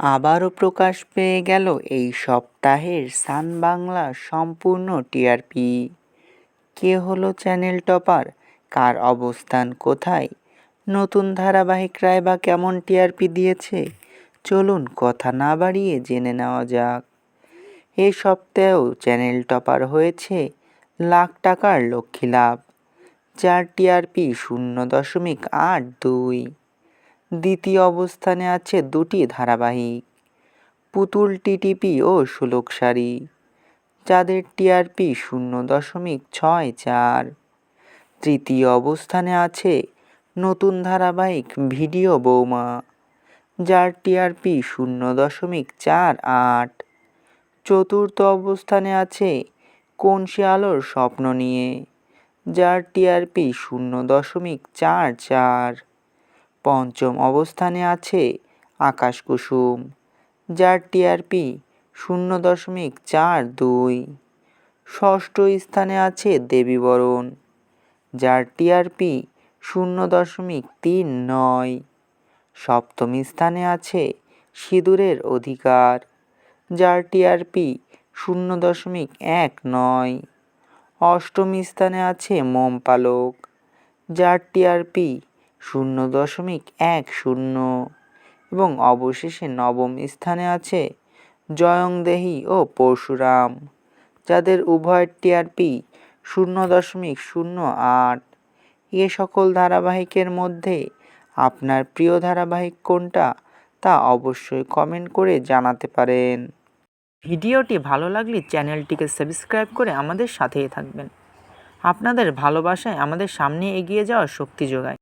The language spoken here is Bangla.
আবারও প্রকাশ পেয়ে গেল এই সপ্তাহের সান বাংলা সম্পূর্ণ টিআরপি। কে হলো চ্যানেল টপার? কার অবস্থান কোথায়? নতুন ধারাবাহিক রায় বা কেমন টিআরপি দিয়েছে? চলুন কথা না বাড়িয়ে জেনে নেওয়া যাক। এ সপ্তাহেও চ্যানেল টপার হয়েছে লাখ টাকার লক্ষ্মী লাভ যার টিআরপি শূন্য দশমিক আট দুই। দ্বিতীয় অবস্থানে আছে দুটি ধারাবাহিক, পুতুল টিটিপি ও সুলোকসারি যাদের টিআরপি শূন্য দশমিক ছয় চার। তৃতীয় অবস্থানে আছে নতুন ধারাবাহিক ভিডিও বৌমা, যার টিআরপি শূন্য দশমিক চার আট। চতুর্থ অবস্থানে আছে কনসি আলোর স্বপ্ন নিয়ে, যার টিআরপি শূন্য দশমিক চার চার। পঞ্চম অবস্থানে আছে আকাশ কুসুম, যার টিআরপি শূন্য দশমিক চার দুই। ষষ্ঠ স্থানে আছে দেবীবরণ যার টিআরপি শূন্য দশমিক তিন নয়। সপ্তম স্থানে আছে সিঁদুরের অধিকার, যার টিআরপি শূন্য দশমিক এক নয়। অষ্টম স্থানে আছে মোম পালক, যার টিআরপি শূন্য দশমিক এক শূন্য এবং অবশেষে নবম স্থানে আছে জয়ংদেহী ও পরশুরাম, যাদের উভয়ের টিআরপি শূন্য দশমিক শূন্য আট। এ সকল ধারাবাহিকের মধ্যে আপনার প্রিয় ধারাবাহিক কোনটা তা অবশ্যই কমেন্ট করে জানাতে পারেন। ভিডিওটি ভালো লাগলে চ্যানেলটিকে সাবস্ক্রাইব করে আমাদের সাথেই থাকবেন। আপনাদের ভালোবাসায় আমাদের সামনে এগিয়ে যাওয়ার শক্তি যোগায়।